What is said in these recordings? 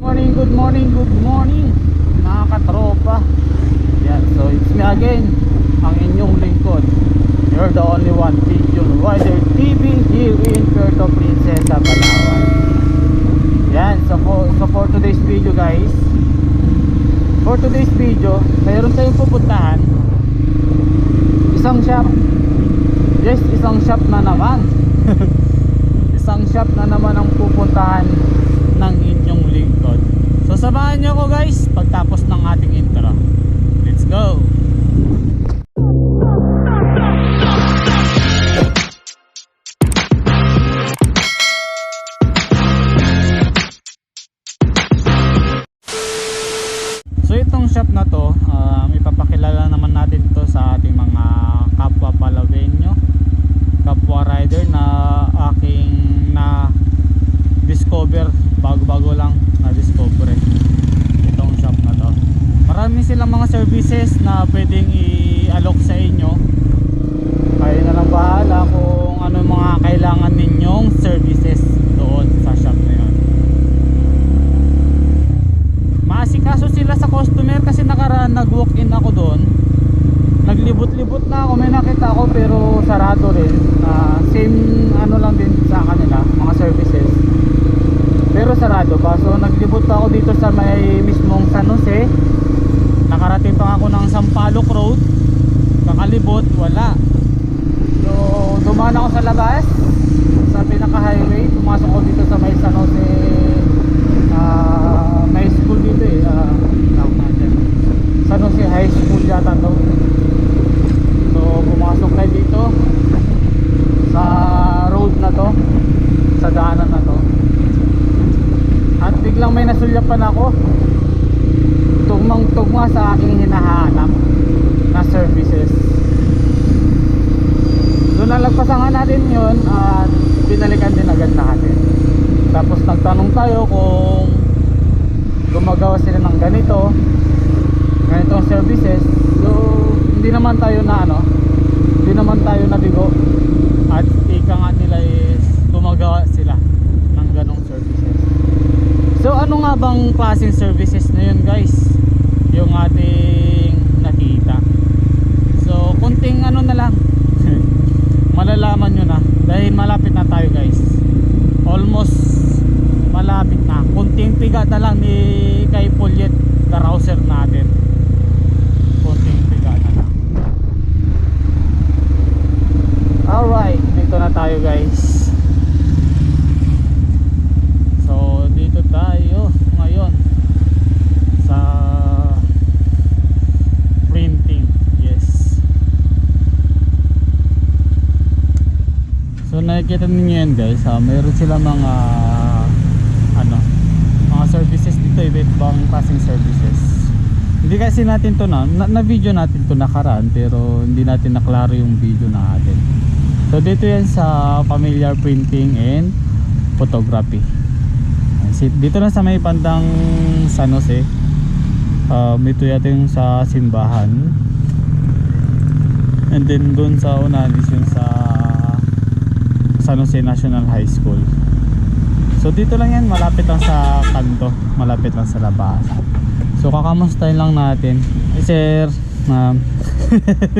morning, good morning, good morning mga katropa. Yan, so it's me again Ang inyong lingkod. You're the only one Pigeon Rider TV Here in Puerto Princesa, Palawan. Yan, so for, so for today's video guys For today's video Mayroon tayong pupuntahan. Isang shop. Yes, isang shop na naman. Isang shop na naman ang pupuntahan ng inyong lingkod. So samahan niyo ako guys pagtapos ng ating intro. Let's go! So itong shop na to, um, ipapakilala naman natin to sa ating mga kapwa Palawenyo, kapwa rider na aking na discover bago-bago lang. Na discover eh, itong shop na to. Marami silang mga services na pwedeng i-alok sa inyo. Kayo na lang bahala kung ano mga kailangan ninyong services doon sa shop na yun. Maasikaso sila sa customer kasi nakaraan nag walk in ako doon. Naglibot-libot na ako. May nakita ako pero sarado rin. Ah, same ano lang din sa kanila mga services pero sarado pa. So naglibot ako dito sa may mismong San Jose. Nakarating pa ako ng Sampaloc Road. Kakalibot wala. So dumaan ako sa labas sa pinaka highway pumasok ako dito sa may San Jose ah, may school dito eh uh, tawag natin San Jose High School yata to so pumasok tayo dito sa road na to sa daanan na to at biglang may nasulyapan ako tugma sa aking hinahanap na services. Doon nalagpasangan natin yun at pinalikan din agad natin. Tapos nagtanong tayo kung gumagawa sila ng ganito ganitong services. So hindi naman tayo na ano hindi naman tayo nabigo. At ika nga nila is gumagawa sila ng ganong services. So ano nga bang klaseng services na yun guys yung ating nakita. So kunting ano na lang. Malalaman nyo na. Dahil malapit na tayo guys. Almost malapit na. Kunting piga na lang ni kay Pulyet carouser natin. Kunting piga na lang. Alright dito na tayo guys so dito tayo ngayon sa printing yes So nakikita ninyo yan guys, ha? mayroon sila mga ano, mga services dito, iba't ibang klaseng services. Hindi kasi natin to na, na, na video natin to nakaraan pero hindi natin naklaro yung video natin. So dito yan sa familiar printing and photography. Dito na sa may bandang San Jose. Um, ito yata yung sa simbahan. And then doon sa unahan is yung sa San Jose National High School. So dito lang yan, malapit lang sa kanto, malapit lang sa labas. So kakamustahin lang natin. Eh, sir, ma'am.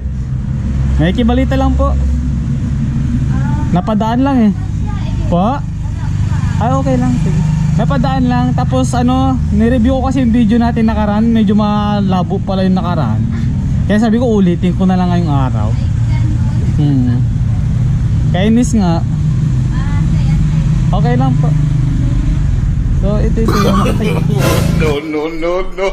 May kibalita lang po. Napadaan lang eh. Po? Ay okay lang. Napadaan lang. Tapos ano, nireview ko kasi yung video natin nakaraan. Medyo malabo pala yung nakaraan. Kaya sabi ko ulitin ko na lang ngayong araw. Hmm. Kainis nga. Okay lang po. So ito ito yung no, no, no, no.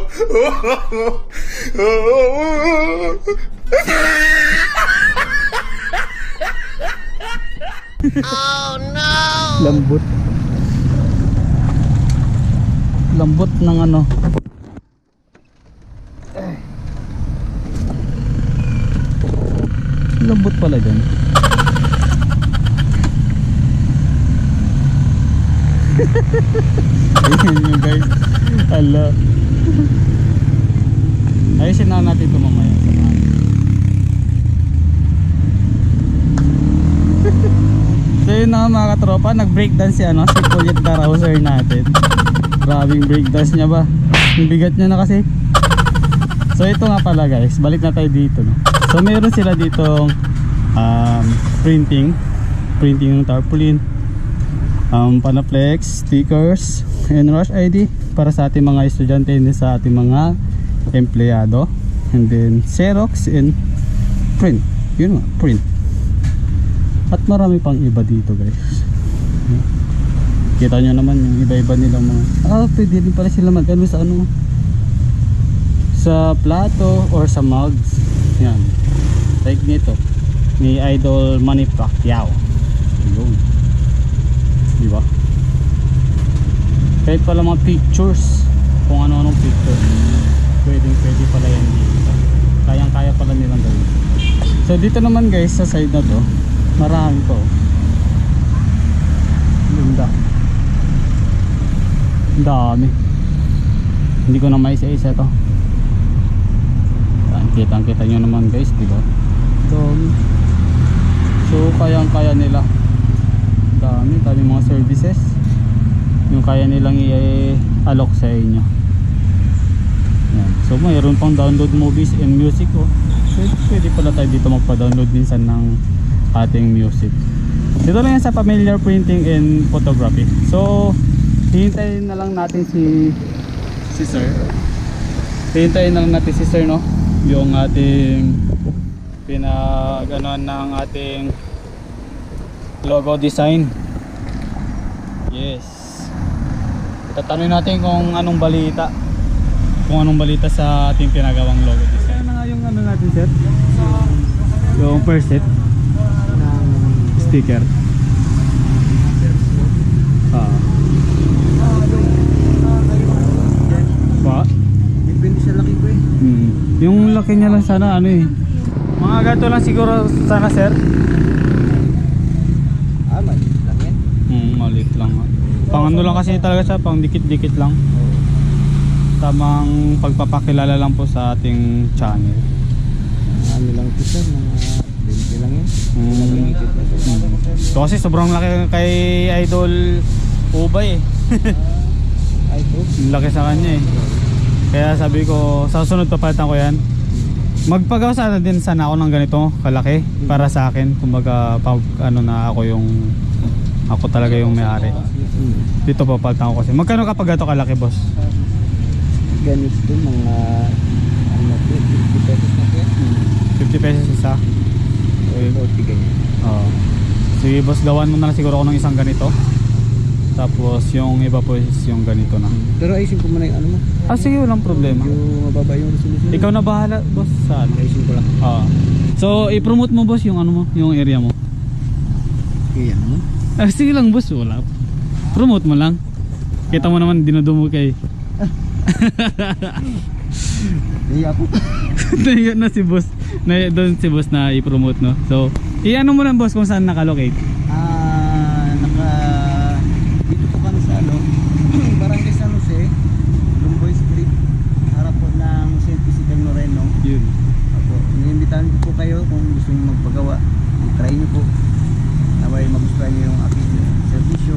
lambot. Lambot ng ano. Lambot pala dyan. Ayan guys. Ala. Ayusin na natin ito mamaya. So yun na mga katropa, nag breakdown si ano, si Puyet Carouser natin. Grabing dust niya ba? Ang bigat niya na kasi. So ito nga pala guys, balik na tayo dito no. So meron sila dito um, printing, printing ng tarpaulin, um, panaflex, stickers, and rush ID para sa ating mga estudyante and sa ating mga empleyado. And then Xerox and print. Yun nga, print. At marami pang iba dito guys. Kita nyo naman yung iba-iba nilang mga Ah, pwede din pala sila mag ano sa ano Sa plato or sa mugs Yan Like nito Ni Idol Manny Pacquiao Yun Diba? Kahit pala mga pictures Kung ano-anong picture Pwede pwede pala yan dito. Kayang kaya pala nilang gawin. So dito naman guys sa side na to Marami po Ganda. Ang dami. Hindi ko na maisa-isa to. Yan, Kitang kita nyo naman guys di ba? Dami. So kayang kaya nila. Ang Dami, dami mga services. Yung kaya nilang i-alok sa inyo. Yan. So mayroon pang download movies and music oh. Pwede, pwede pala tayo dito magpa-download minsan ng ating music. Dito lang yan sa familiar printing and photography. So hihintayin na lang natin si si sir. Hihintayin na lang natin si sir no? Yung ating pinaganoan ng ating logo design. Yes. Tatanungin natin kung anong balita. Kung anong balita sa ating pinagawang logo design. Na nga yung ano natin sir? Yung first set ng sticker. Ah. Ba Depende sa laki ko eh. hmm. yung laki niya lang sana ano eh. Mga gato lang siguro sana sir Ah, maliit lang yan. hmm, maliit lang pang ano lang kasi talaga siya pang dikit dikit lang tamang pagpapakilala lang po sa ating channel Ano lang ito sir, mga 20 lang na sir. So kasi sobrang laki kay Idol Ubay eh. Ito. Ang laki sa kanya eh. Kaya sabi ko, sa sunod papalitan ko yan. Magpagawa sana din sana ako ng ganito kalaki para sa akin. Kumbaga pag ano na ako yung ako talaga yung may-ari. Dito papalitan ko kasi. Magkano kapag ito kalaki boss? Ganito mga ano po, 50 pesos na yan. 50 pesos isa. O 40 ganyan. Oo. Sige boss, gawan mo na lang siguro ako ng isang ganito. Tapos yung iba po is yung ganito na. Pero ayusin ko muna yung ano mo. Ah sige, walang problema. Yung mababa yung resolution. Ikaw na bahala boss sa ano. Ayusin ko lang. Ah. So, i-promote mo boss yung ano mo, yung area mo. Kaya ano? Ah, sige lang boss, wala. Promote mo lang. Kita mo naman dinudumo kay. Kaya ako. Nahiya na si boss. Na doon si boss na i-promote no. So, i-ano mo lang boss kung saan nakalocate. Ah, naka dito po kami sa ano, Barangay San Jose, Lumboy Street, harap po ng St. Isidro Moreno. Yun. Opo, iniimbitahan ko po kayo kung gusto niyo magpagawa. I-try niyo po. Naway magustuhan niyo yung aking servisyo.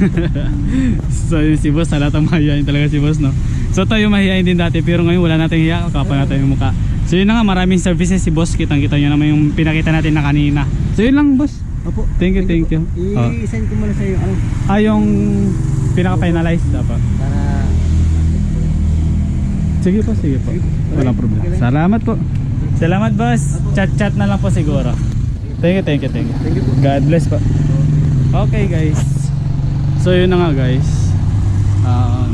So, yun si boss, halatang mahihayin talaga si boss no. So, tayo mahihayin din dati pero ngayon wala nating hiya, kapal natin yung mukha. So, yun na nga, maraming services si boss. Kitang-kita nyo naman yung pinakita natin na kanina. So, yun lang boss. Opo. Thank you, thank you. Oh. I-send ko muna sa iyo ano Ah, yung pinaka-finalize dapat. para Sige po, sige po. Walang problema. Salamat po. Salamat boss. Chat-chat na lang po siguro. Thank you, thank you, thank you. Thank you po. God bless po. Okay guys. So yun na nga guys. Ah,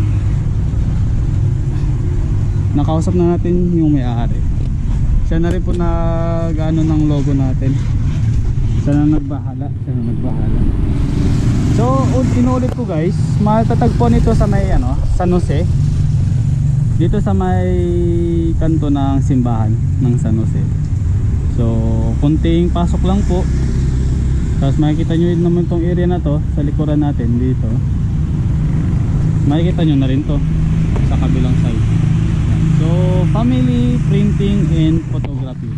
nakausap na natin yung may-ari. Siya na rin po nag ano ng logo natin. Siya na nagbahala. Siya na nagbahala. So, inulit ko guys, matatagpo nito sa may ano, San Jose. Dito sa may kanto ng simbahan ng San Jose. So, kunting pasok lang po. Tapos makikita nyo naman tong area na to sa likuran natin dito. Makikita nyo na rin to sa kabilang side. So, family printing and photography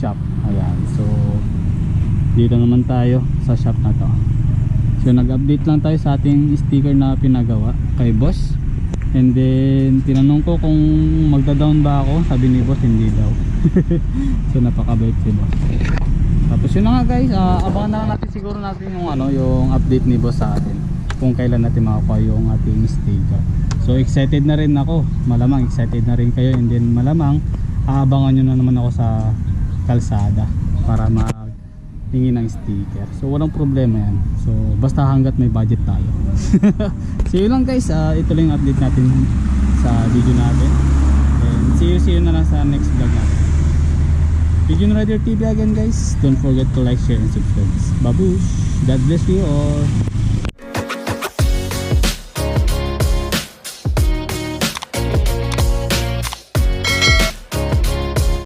shop. Ayan. So, dito naman tayo sa shop na to. So, nag-update lang tayo sa ating sticker na pinagawa kay boss. And then, tinanong ko kung magda-down ba ako. Sabi ni boss, hindi daw. so, napakabait si boss. Tapos yun na nga guys, ah, abangan na natin siguro natin yung ano, yung update ni boss sa atin. Kung kailan natin makakuha yung ating sticker. So, excited na rin ako. Malamang excited na rin kayo. And then, malamang, aabangan nyo na naman ako sa kalsada para mag hingi ng sticker. So walang problema yan. So basta hanggat may budget tayo. so yun lang guys, ah, ito lang update natin sa video natin. And see you, see you na lang sa next vlog natin. Pigeon Rider TV again guys. Don't forget to like, share, and subscribe. Babush! God bless you all!